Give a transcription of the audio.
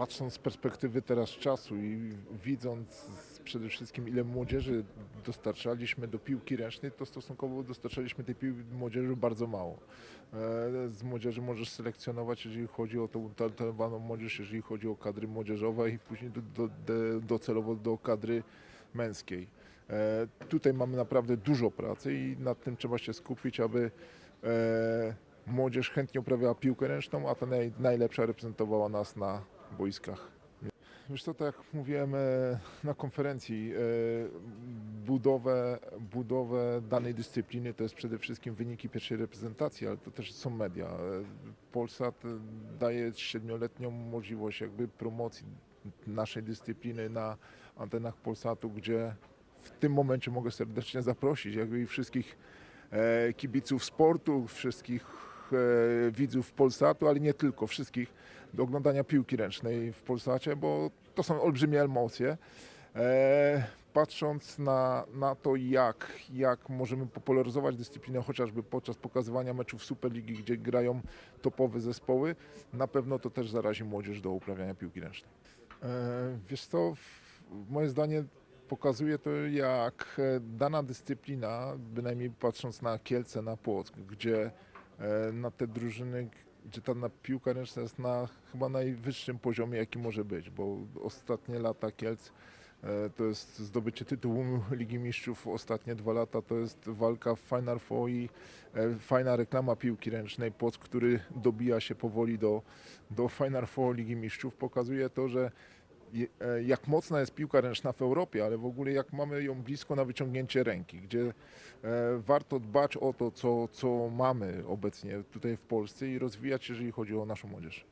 patrząc z perspektywy teraz czasu i widząc przede wszystkim ile młodzieży dostarczaliśmy do piłki ręcznej, to stosunkowo dostarczaliśmy tej piłki młodzieży bardzo mało. E, Z młodzieży możesz selekcjonować, jeżeli chodzi o tą utalentowaną młodzież, jeżeli chodzi o kadry młodzieżowe i później do, do, do, docelowo do kadry męskiej. E, Tutaj mamy naprawdę dużo pracy i nad tym trzeba się skupić, aby e, młodzież chętnie uprawiała piłkę ręczną, a ta naj, najlepsza reprezentowała nas na boiskach. Wiesz co, tak jak mówiłem e, na konferencji, e, budowę, budowę danej dyscypliny to jest przede wszystkim wyniki pierwszej reprezentacji, ale to też są media. E, Polsat daje siedmioletnią możliwość jakby promocji naszej dyscypliny na antenach Polsatu, gdzie w tym momencie mogę serdecznie zaprosić jakby wszystkich kibiców sportu, wszystkich e, widzów Polsatu, ale nie tylko, wszystkich do oglądania piłki ręcznej w Polsacie, bo to są olbrzymie emocje. E, patrząc na, na to, jak, jak możemy popularyzować dyscyplinę chociażby podczas pokazywania meczów Superligi, gdzie grają topowe zespoły, na pewno to też zarazi młodzież do uprawiania piłki ręcznej. E, wiesz co, moje zdanie pokazuje to, jak dana dyscyplina, bynajmniej patrząc na Kielce, na Płock, gdzie na te drużyny, gdzie ta piłka ręczna jest na chyba najwyższym poziomie, jaki może być, bo ostatnie lata Kielc e, to jest zdobycie tytułu Ligi Mistrzów, ostatnie dwa lata to jest walka w Final Four i e, fajna reklama piłki ręcznej, Płock, który dobija się powoli do, do Final Four Ligi Mistrzów, pokazuje to, że e, jak mocna jest piłka ręczna w Europie, ale w ogóle jak mamy ją blisko na wyciągnięcie ręki, gdzie e, warto dbać o to, co, co mamy obecnie tutaj w Polsce i rozwijać, jeżeli chodzi o naszą młodzież.